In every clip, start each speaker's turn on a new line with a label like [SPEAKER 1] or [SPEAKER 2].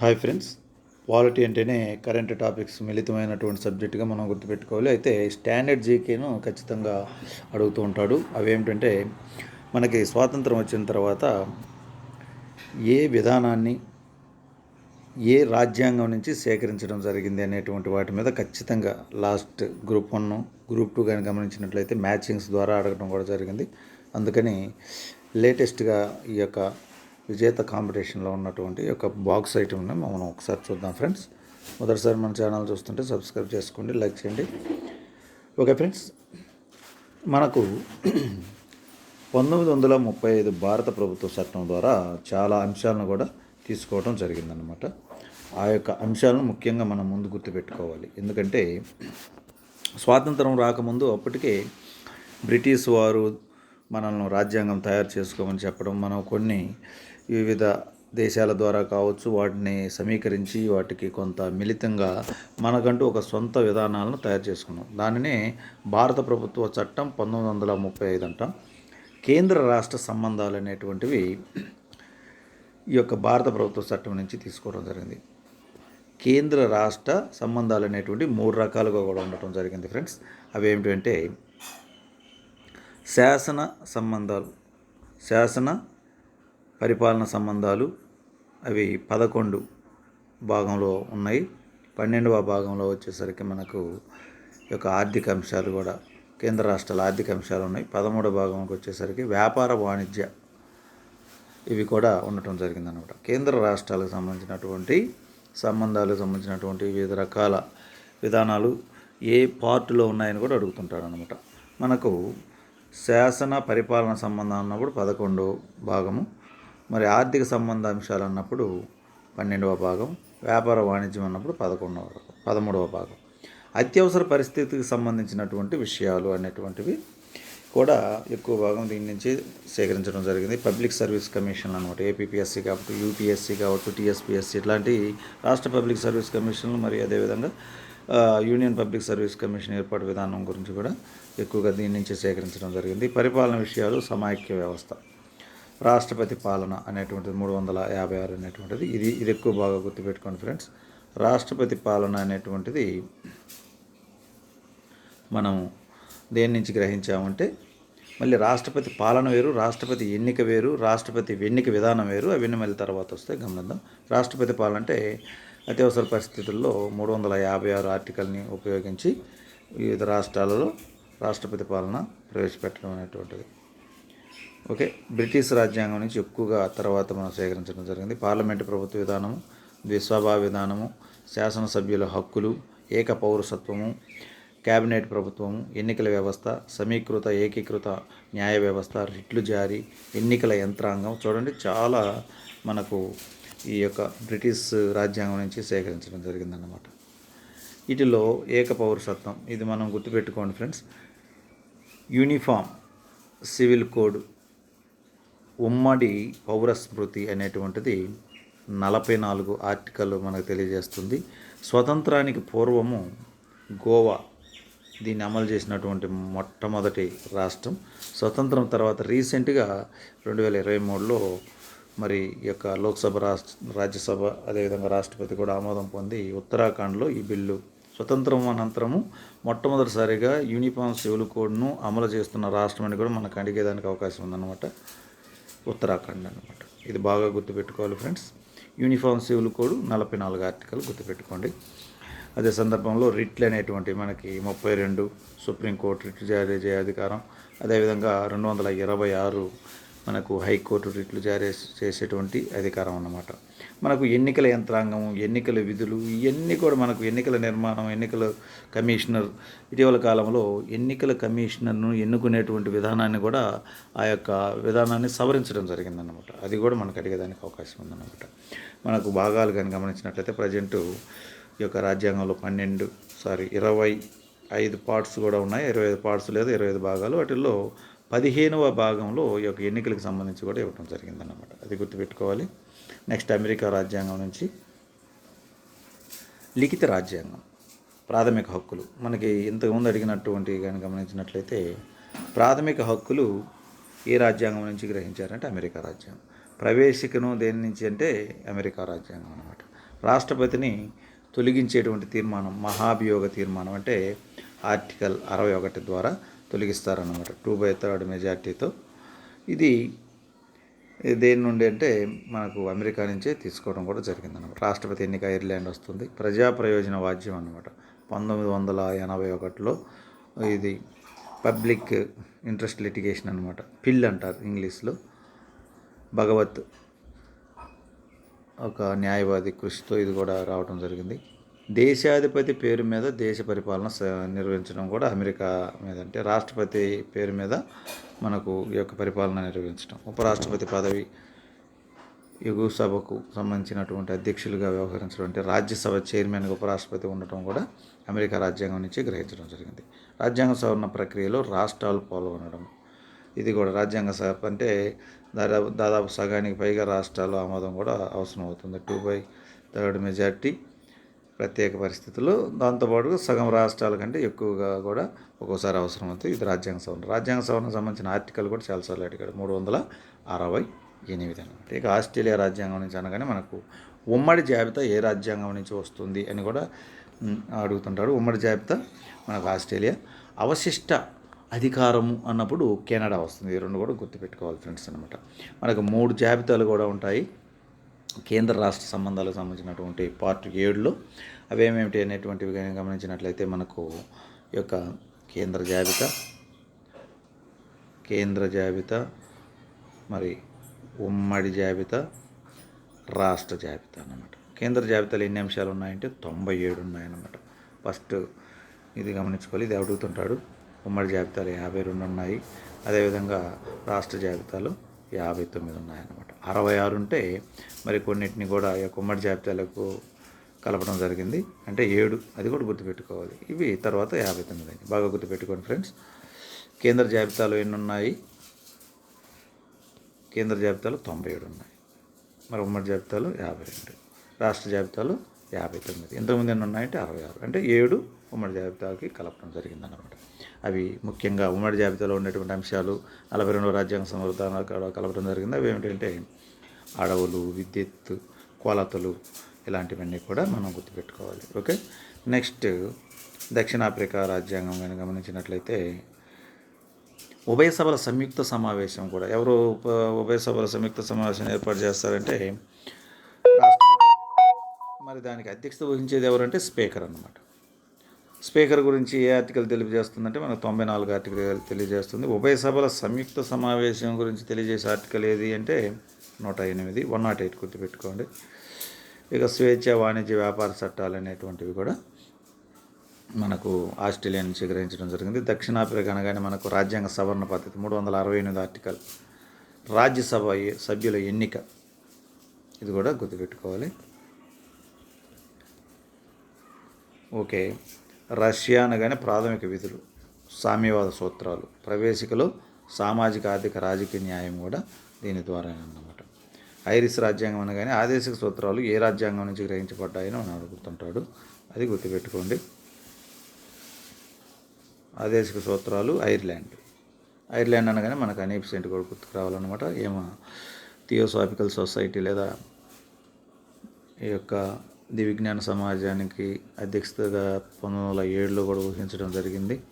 [SPEAKER 1] Hi friends. Polity అంటేనే current topics మిళితమైనటువంటి సబ్జెక్టుగా మనం గుర్తుపెట్టుకోవాలి. అయితే స్టాండర్డ్ జీకేను ఖచ్చితంగా అడుగుతూ ఉంటాడు. అవేమిటంటే మనకి స్వాతంత్రం వచ్చిన తర్వాత ఏ విధానాన్ని ఏ రాజ్యాంగం నుంచి సేకరించడం జరిగింది అనేటువంటి వాటి మీద ఖచ్చితంగా last group one group two కానీ గమనించినట్లయితే మ్యాచింగ్స్ ద్వారా అడగడం కూడా జరిగింది. అందుకని లేటెస్ట్గా ఈ యొక్క విజేత కాంపిటీషన్లో ఉన్నటువంటి ఒక యొక్క బాక్స్ ఐటమ్ని మనం ఒకసారి చూద్దాం ఫ్రెండ్స్. మొదటిసారి మన ఛానల్ చూస్తుంటే సబ్స్క్రైబ్ చేసుకోండి లైక్ చేయండి. ఓకే ఫ్రెండ్స్ మనకు పంతొమ్మిది వందల ముప్పై ఐదు భారత ప్రభుత్వ చట్టం ద్వారా చాలా అంశాలను కూడా తీసుకోవడం జరిగిందనమాట ఆ యొక్క అంశాలను ముఖ్యంగా మనం ముందు గుర్తుపెట్టుకోవాలి. ఎందుకంటే స్వాతంత్రం రాకముందు అప్పటికే బ్రిటిష్ వారు మనల్ని రాజ్యాంగం తయారు చేసుకోమని చెప్పడం మనం కొన్ని వివిధ దేశాల ద్వారా కావచ్చు వాటిని సమీకరించి వాటికి కొంత మిళితంగా మనకంటూ ఒక సొంత విధానాలను తయారు చేసుకున్నాం. దానినే భారత ప్రభుత్వ చట్టం పంతొమ్మిది వందల ముప్పై ఐదు అంట. కేంద్ర రాష్ట్ర సంబంధాలు అనేటువంటివి ఈ యొక్క భారత ప్రభుత్వ చట్టం నుంచి తీసుకోవడం జరిగింది. కేంద్ర రాష్ట్ర సంబంధాలు అనేటువంటి మూడు రకాలుగా కూడా ఉండటం జరిగింది ఫ్రెండ్స్. అవి ఏమిటంటే శాసన సంబంధాలు. శాసన పరిపాలన సంబంధాలు అవి పదకొండు భాగంలో ఉన్నాయి. పన్నెండవ భాగంలో వచ్చేసరికి మనకు యొక్క ఆర్థిక అంశాలు కూడా కేంద్ర రాష్ట్రాల ఆర్థిక అంశాలు ఉన్నాయి. పదమూడవ భాగంకి వచ్చేసరికి వ్యాపార వాణిజ్య ఇవి కూడా ఉండటం జరిగిందనమాట కేంద్ర రాష్ట్రాలకు సంబంధించినటువంటి సంబంధాలకు సంబంధించినటువంటి వివిధ రకాల విధానాలు ఏ పార్టులో ఉన్నాయని కూడా అడుగుతుంటాడు అనమాట మనకు శాసన పరిపాలన సంబంధం అన్నప్పుడు పదకొండో భాగము. మరి ఆర్థిక సంబంధ అంశాలు అన్నప్పుడు పన్నెండవ భాగం వ్యాపార వాణిజ్యం అన్నప్పుడు పదకొండవ పదమూడవ భాగం. అత్యవసర పరిస్థితికి సంబంధించినటువంటి విషయాలు అనేటువంటివి కూడా ఎక్కువ భాగం దీని నుంచి సేకరించడం జరిగింది. పబ్లిక్ సర్వీస్ కమిషన్ అనమాట ఏపీపీఎస్సీ కాబట్టి యూపీఎస్సీ కావచ్చు టీఎస్పీఎస్సీ ఇట్లాంటి రాష్ట్ర పబ్లిక్ సర్వీస్ కమిషన్లు మరి అదేవిధంగా యూనియన్ పబ్లిక్ సర్వీస్ కమిషన్ ఏర్పాటు విధానం గురించి కూడా ఎక్కువగా దీని నుంచి సేకరించడం జరిగింది. పరిపాలన విషయాలు సమాఖ్య వ్యవస్థ. రాష్ట్రపతి పాలన అనేటువంటిది మూడు వందల యాభై ఆరు అనేటువంటిది. ఇది ఇది ఎక్కువ బాగా గుర్తుపెట్టుకోండి ఫ్రెండ్స్. రాష్ట్రపతి పాలన అనేటువంటిది మనం దేని నుంచి గ్రహించామంటే మళ్ళీ రాష్ట్రపతి పాలన వేరు రాష్ట్రపతి ఎన్నిక వేరు రాష్ట్రపతి ఎన్నిక విధానం వేరు అవన్నీ మళ్ళీ తర్వాత వస్తే గమనిద్దాం. రాష్ట్రపతి పాలన అంటే అత్యవసర పరిస్థితుల్లో మూడు వందల యాభై ఆరు ఆర్టికల్ని ఉపయోగించి వివిధ రాష్ట్రాలలో రాష్ట్రపతి పాలన ప్రవేశపెట్టడం అనేటువంటిది. ఓకే. బ్రిటిష్ రాజ్యాంగం నుంచి ఎక్కువగా తర్వాత మనం సేకరించడం జరిగింది. పార్లమెంటు ప్రభుత్వ విధానము ద్విస్వభావ విధానము శాసనసభ్యుల హక్కులు ఏక పౌరసత్వము కేబినెట్ ప్రభుత్వము ఎన్నికల వ్యవస్థ సమీకృత ఏకీకృత న్యాయ వ్యవస్థ రిట్లు జారీ ఎన్నికల యంత్రాంగం. చూడండి చాలా మనకు ఈ యొక్క బ్రిటిష్ రాజ్యాంగం నుంచి సేకరించడం జరిగిందన్నమాట. వీటిలో ఏక పౌరసత్వం ఇది మనం గుర్తుపెట్టుకోండి ఫ్రెండ్స్. యూనిఫామ్ సివిల్ కోడ్ ఉమ్మడి పౌర స్మృతి అనేటువంటిది నలభై నాలుగు ఆర్టికల్ మనకు తెలియజేస్తుంది. స్వతంత్రానికి పూర్వము గోవా దీన్ని అమలు చేసినటువంటి మొట్టమొదటి రాష్ట్రం. స్వతంత్రం తర్వాత రీసెంట్గా రెండు వేల ఇరవై మూడులో మరి ఈ యొక్క లోక్సభ రాష్ట్ర రాజ్యసభ అదేవిధంగా రాష్ట్రపతి కూడా ఆమోదం పొంది ఉత్తరాఖండ్లో ఈ బిల్లు స్వతంత్రం అనంతరము మొట్టమొదటిసారిగా యూనిఫామ్ సివిల్ కోడ్ను అమలు చేస్తున్న రాష్ట్రం అని కూడా మనకు అడిగేదానికి అవకాశం ఉందన్నమాట. ఉత్తరాఖండ్ అనమాట ఇది బాగా గుర్తుపెట్టుకోవాలి ఫ్రెండ్స్. యూనిఫామ్ సివిల్ కోడ్ నలభై నాలుగు ఆర్టికల్ గుర్తుపెట్టుకోండి. అదే సందర్భంలో రిట్లు అనేటువంటి మనకి ముప్పై రెండు సుప్రీంకోర్టు రిట్ జారీ చేయ అధికారం అదేవిధంగా రెండు వందల ఇరవై ఆరు మనకు హైకోర్టు రిట్లు జారీ చేసేటువంటి అధికారం అన్నమాట. మనకు ఎన్నికల యంత్రాంగం ఎన్నికల విధులు ఇవన్నీ కూడా మనకు ఎన్నికల నిర్మాణం ఎన్నికల కమిషనర్ ఇటీవల కాలంలో ఎన్నికల కమిషనర్ను ఎన్నుకునేటువంటి విధానాన్ని కూడా ఆ యొక్క విధానాన్ని సవరించడం జరిగిందన్నమాట. అది కూడా మనకు అడిగేదానికి అవకాశం ఉందన్నమాట. మనకు భాగాలు కానీ గమనించినట్లయితే ప్రజెంటు ఈ యొక్క రాజ్యాంగంలో పన్నెండు సారీ ఇరవై ఐదు పార్ట్స్ కూడా ఉన్నాయి. ఇరవై ఐదు పార్ట్స్ లేదా ఇరవై ఐదు భాగాలు. వాటిల్లో పదిహేనవ భాగంలో ఈ యొక్క ఎన్నికలకు సంబంధించి కూడా ఇవ్వడం జరిగిందన్నమాట. అది గుర్తుపెట్టుకోవాలి. నెక్స్ట్ అమెరికా రాజ్యాంగం నుంచి లిఖిత రాజ్యాంగం ప్రాథమిక హక్కులు. మనకి ఇంతకుముందు అడిగినటువంటి కానీ గమనించినట్లయితే ప్రాథమిక హక్కులు ఏ రాజ్యాంగం నుంచి గ్రహించారంటే అమెరికా రాజ్యాంగం. ప్రవేశికను దేని నుంచి అంటే అమెరికా రాజ్యాంగం అనమాట రాష్ట్రపతిని తొలగించేటువంటి తీర్మానం మహాభియోగ తీర్మానం అంటే ఆర్టికల్ అరవై ఒకటి ద్వారా తొలగిస్తారన్నమాట. టూ బై థర్డ్ మెజార్టీతో ఇది దేని నుండి అంటే మనకు అమెరికా నుంచే తీసుకోవడం కూడా జరిగిందన్నమాట. రాష్ట్రపతి ఎన్నిక ఐర్లాండ్ వస్తుంది. ప్రజా ప్రయోజన వాద్యం అన్నమాట. పంతొమ్మిది వందల ఎనభై ఒకటిలో ఇది పబ్లిక్ ఇంట్రెస్ట్ లిటిగేషన్ అనమాట పిల్ అంటారు ఇంగ్లీష్లో. భగవత్ ఒక న్యాయవాది కృషితో ఇది కూడా రావడం జరిగింది. దేశాధిపతి పేరు మీద దేశ పరిపాలన స- నిర్వహించడం కూడా అమెరికా మీద. అంటే రాష్ట్రపతి పేరు మీద మనకు ఈ యొక్క పరిపాలన నిర్వహించడం. ఉపరాష్ట్రపతి పదవి ఎగువ సభకు సంబంధించినటువంటి అధ్యక్షులుగా వ్యవహరించడం. అంటే రాజ్యసభ చైర్మన్గా ఉపరాష్ట్రపతి ఉండటం కూడా అమెరికా రాజ్యాంగం నుంచి గ్రహించడం జరిగింది. రాజ్యాంగ సవరణ ప్రక్రియలో రాష్ట్రాలు పాల్గొనడం ఇది కూడా రాజ్యాంగ సభ అంటే దాదాపు దాదాపు సగానికి పైగా రాష్ట్రాలు ఆమోదం కూడా అవసరం అవుతుంది టూ బై థర్డ్ మెజార్టీ ప్రత్యేక పరిస్థితులు. దాంతోపాటు సగం రాష్ట్రాల కంటే ఎక్కువగా కూడా ఒక్కోసారి అవసరం అవుతుంది ఇది రాజ్యాంగ సవరణ. రాజ్యాంగ సవరణకు సంబంధించిన ఆర్టికల్ కూడా చాలాసార్లు అడిగాడు. మూడు వందల అరవై ఎనిమిది అనమాట ఇక ఆస్ట్రేలియా రాజ్యాంగం నుంచి అనగానే మనకు ఉమ్మడి జాబితా ఏ రాజ్యాంగం నుంచి వస్తుంది అని కూడా అడుగుతుంటాడు. ఉమ్మడి జాబితా మనకు ఆస్ట్రేలియా. అవశిష్ట అధికారము అన్నప్పుడు కెనడా వస్తుంది. ఈ రెండు కూడా గుర్తుపెట్టుకోవాలి ఫ్రెండ్స్ అనమాట మనకు మూడు జాబితాలు కూడా ఉంటాయి. కేంద్ర రాష్ట్ర సంబంధాలకు సంబంధించినటువంటి పార్ట్ ఏడులో అవేమేమిటి అనేటువంటివి కానీ గమనించినట్లయితే మనకు ఈ యొక్క కేంద్ర జాబితా కేంద్ర జాబితా మరి ఉమ్మడి జాబితా రాష్ట్ర జాబితా అన్నమాట. కేంద్ర జాబితాలో ఎన్ని అంశాలు ఉన్నాయంటే తొంభై ఏడు ఉన్నాయన్నమాట. ఫస్ట్ ఇది గమనించుకోవాలి ఇది అడుగుతుంటాడు. ఉమ్మడి జాబితాలో యాభై రెండు ఉన్నాయి. అదేవిధంగా రాష్ట్ర జాబితాలో యాభై తొమ్మిది ఉన్నాయన్నమాట. అరవై ఆరు ఉంటే మరి కొన్నిటిని కూడా ఈ యొక్క ఉమ్మడి జాబితాలకు కలపడం జరిగింది. అంటే ఏడు అది కూడా గుర్తుపెట్టుకోవాలి. ఇవి తర్వాత యాభై తొమ్మిది అయింది బాగా గుర్తుపెట్టుకోండి ఫ్రెండ్స్. కేంద్ర జాబితాలో ఎన్ని ఉన్నాయి? కేంద్ర జాబితాలో తొంభై ఏడు ఉన్నాయి. మరి ఉమ్మడి జాబితాలో యాభై రెండు. రాష్ట్ర జాబితాలో యాభై తొమ్మిది. ఇంతకుముందు ఎన్ని ఉన్నాయంటే అరవై ఆరు. అంటే ఏడు ఉమ్మడి జాబితాకి కలపడం జరిగిందన్నమాట. అవి ముఖ్యంగా ఉమ్మడి జాబితాలో ఉన్నటువంటి అంశాలు నలభై రెండవ రాజ్యాంగ సంవర్ధన కలపడం జరిగింది. అవి ఏమిటంటే అడవులు విద్యుత్ కొలతలు ఇలాంటివన్నీ కూడా మనం గుర్తుపెట్టుకోవాలి. ఓకే? నెక్స్ట్ దక్షిణాఫ్రికా రాజ్యాంగం కానీ గమనించినట్లయితే ఉభయ సభల సంయుక్త సమావేశం కూడా ఎవరు ఉప- ఉభయ సభల సంయుక్త సమావేశం ఏర్పాటు చేస్తారంటే రాష్ట్రపతి. మరి దానికి అధ్యక్షత వహించేది ఎవరంటే స్పీకర్ అన్నమాట. స్పీకర్ గురించి ఏ ఆర్టికల్ తెలియజేస్తుందంటే మనకు తొంభై నాలుగు ఆర్టికల్ తెలియజేస్తుంది. ఉభయ సభల సంయుక్త సమావేశం గురించి తెలియజేసే ఆర్టికల్ ఏది అంటే నూట ఎనిమిది వన్ నాట్ ఎయిట్ గుర్తుపెట్టుకోండి. ఇక స్వేచ్ఛ వాణిజ్య వ్యాపార చట్టాలు అనేటువంటివి కూడా మనకు ఆస్ట్రేలియా నుంచి గ్రహించడం జరిగింది. దక్షిణాఫ్రికా అనగానే మనకు రాజ్యాంగ సవరణ పద్ధతి మూడు వందల అరవై ఎనిమిది ఆర్టికల్. రాజ్యసభ సభ్యుల ఎన్నిక. ఇది కూడా గుర్తుపెట్టుకోవాలి. ఓకే. రష్యా అనగానే ప్రాథమిక విధులు సామ్యవాద సూత్రాలు. ప్రవేశికలో సామాజిక ఆర్థిక రాజకీయ న్యాయం కూడా దీని ద్వారా అన్నమాట. ఐరిస్ రాజ్యాంగం అనగానే ఆదేశిక సూత్రాలు ఏ రాజ్యాంగం నుంచి గ్రహించబడ్డాయని మనం అడుగుతుంటాడు. అది గుర్తుపెట్టుకోండి. ఆదేశిక సూత్రాలు ఐర్లాండ్. ఐర్లాండ్ అనగానే మనకు అనేపిసెంట్ కూడా గుర్తుకు రావాలన్నమాట ఏమో థియోసాఫికల్ సొసైటీ లేదా ఈ యొక్క ది విజ్ఞాన సమాజానికి అధ్యక్షతగా పంతొమ్మిది వందల ఏడులో కూడా ఊహించడం జరిగింది.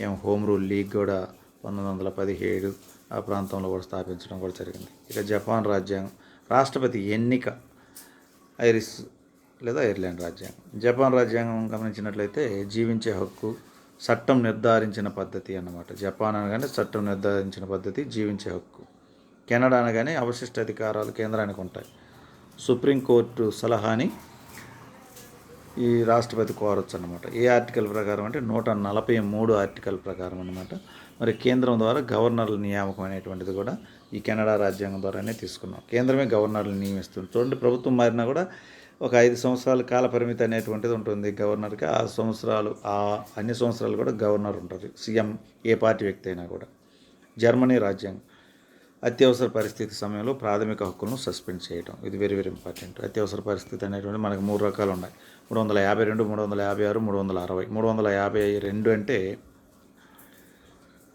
[SPEAKER 1] ఏం హోమ్ రూల్ లీగ్ కూడా పంతొమ్మిది వందల పదిహేడు ఆ ప్రాంతంలో కూడా స్థాపించడం కూడా జరిగింది. ఇక జపాన్ రాజ్యాంగం రాష్ట్రపతి ఎన్నిక ఐరిస్ లేదా ఐర్లాండ్ రాజ్యాంగం. జపాన్ రాజ్యాంగం గమనించినట్లయితే జీవించే హక్కు చట్టం నిర్ధారించిన పద్ధతి అన్నమాట. జపాన్ అనగానే చట్టం నిర్ధారించిన పద్ధతి జీవించే హక్కు. కెనడా అనగానే అవశిష్ట అధికారాలు కేంద్రానికి ఉంటాయి. సుప్రీంకోర్టు సలహాని ఈ రాష్ట్రపతి కోరొచ్చు అనమాట ఏ ఆర్టికల్ ప్రకారం అంటే నూట నలభై మూడు ఆర్టికల్ ప్రకారం అనమాట మరి కేంద్రం ద్వారా గవర్నర్ల నియామకం అనేటువంటిది కూడా ఈ కెనడా రాజ్యాంగం ద్వారానే తీసుకున్నాం. కేంద్రమే గవర్నర్లు నియమిస్తుంది. చూడండి ప్రభుత్వం మారినా కూడా ఒక ఐదు సంవత్సరాల కాల పరిమితి అనేటువంటిది ఉంటుంది గవర్నర్కి. ఆ సంవత్సరాలు ఆ అన్ని సంవత్సరాలు కూడా గవర్నర్ ఉంటుంది. సీఎం ఏ పార్టీ వ్యక్తి అయినా కూడా. జర్మనీ రాజ్యాంగం. అత్యవసర పరిస్థితి సమయంలో ప్రాథమిక హక్కులను సస్పెండ్ చేయడం ఇది వెరీ వెరీ ఇంపార్టెంట్ అత్యవసర పరిస్థితి అనేటువంటి మనకు మూడు రకాలు ఉన్నాయి. మూడు వందల యాభై రెండు మూడు వందల యాభై ఆరు మూడు వందల అరవై. మూడు వందల యాభై రెండు అంటే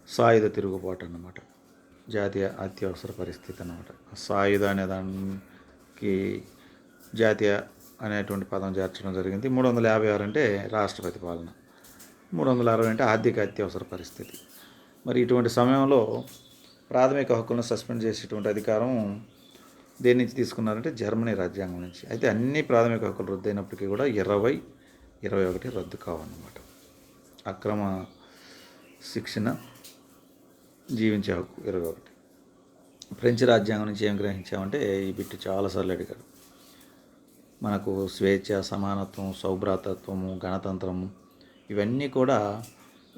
[SPEAKER 1] సాయుధ తిరుగుబాటు అన్నమాట. జాతీయ అత్యవసర పరిస్థితి అన్నమాట. సాయుధ అనే దానికి జాతీయ అనేటువంటి పదం చేర్చడం జరిగింది. మూడు వందల యాభై ఆరు అంటే రాష్ట్రపతి పాలన. మూడు వందల అరవై అంటే ఆర్థిక అత్యవసర పరిస్థితి. మరి ఇటువంటి సమయంలో ప్రాథమిక హక్కులను సస్పెండ్ చేసేటువంటి అధికారం దేని నుంచి తీసుకున్నారంటే జర్మనీ రాజ్యాంగం నుంచి. అయితే అన్ని ప్రాథమిక హక్కులు రద్దు అయినప్పటికీ కూడా ఇరవై ఇరవై ఒకటి రద్దు కావన్నమాట. అక్రమ శిక్షణ జీవించే హక్కు ఇరవై ఒకటి. ఫ్రెంచ్ రాజ్యాంగం నుంచి ఏం గ్రహించామంటే ఈ బిట్టు చాలాసార్లు అడిగాడు మనకు స్వేచ్ఛ సమానత్వం సౌభ్రాతత్వము గణతంత్రము ఇవన్నీ కూడా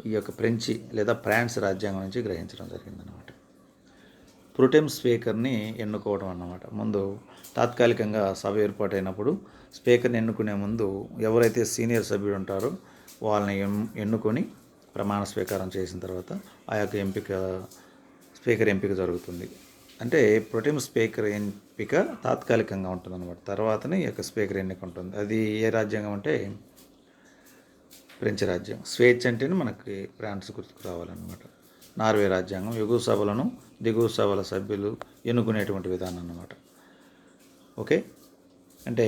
[SPEAKER 1] ఈ యొక్క ఫ్రెంచి లేదా ఫ్రాన్స్ రాజ్యాంగం నుంచి గ్రహించడం జరిగిందనమాట ప్రొటెమ్ స్పీకర్ని ఎన్నుకోవడం అన్నమాట. ముందు తాత్కాలికంగా సభ ఏర్పాటైనప్పుడు స్పీకర్ని ఎన్నుకునే ముందు ఎవరైతే సీనియర్ సభ్యుడు ఉంటారో వాళ్ళని ఎన్నుకొని ప్రమాణ స్వీకారం చేసిన తర్వాత ఆ యొక్క ఎంపిక స్పీకర్ ఎంపిక జరుగుతుంది. అంటే ప్రొటెమ్ స్పీకర్ ఎంపిక తాత్కాలికంగా ఉంటుంది అనమాట తర్వాతనే ఈ యొక్క స్పీకర్ ఎన్నిక ఉంటుంది. అది ఏ రాజ్యాంగం అంటే ఫ్రెంచ్ రాజ్యం. స్వేచ్ఛ అంటేనే మనకి ఫ్రాన్స్ గుర్తుకు రావాలన్నమాట. నార్వే రాజ్యాంగం ఎగువ సభలను దిగువ సభల సభ్యులు ఎన్నుకునేటువంటి విధానం అన్నమాట. ఓకే? అంటే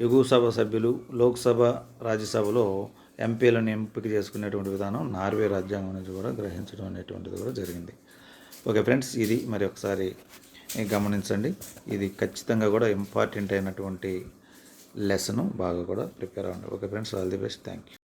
[SPEAKER 1] ఎగువ సభ సభ్యులు లోక్సభ రాజ్యసభలో ఎంపీలను ఎంపిక చేసుకునేటువంటి విధానం నార్వే రాజ్యాంగం నుంచి కూడా గ్రహించడం అనేటువంటిది కూడా జరిగింది. ఓకే ఫ్రెండ్స్ ఇది మరి ఒకసారి గమనించండి. ఇది ఖచ్చితంగా కూడా ఇంపార్టెంట్ అయినటువంటి లెసన్ బాగా కూడా ప్రిపేర్ అవ్వండి. Okay friends all the best. Thank you.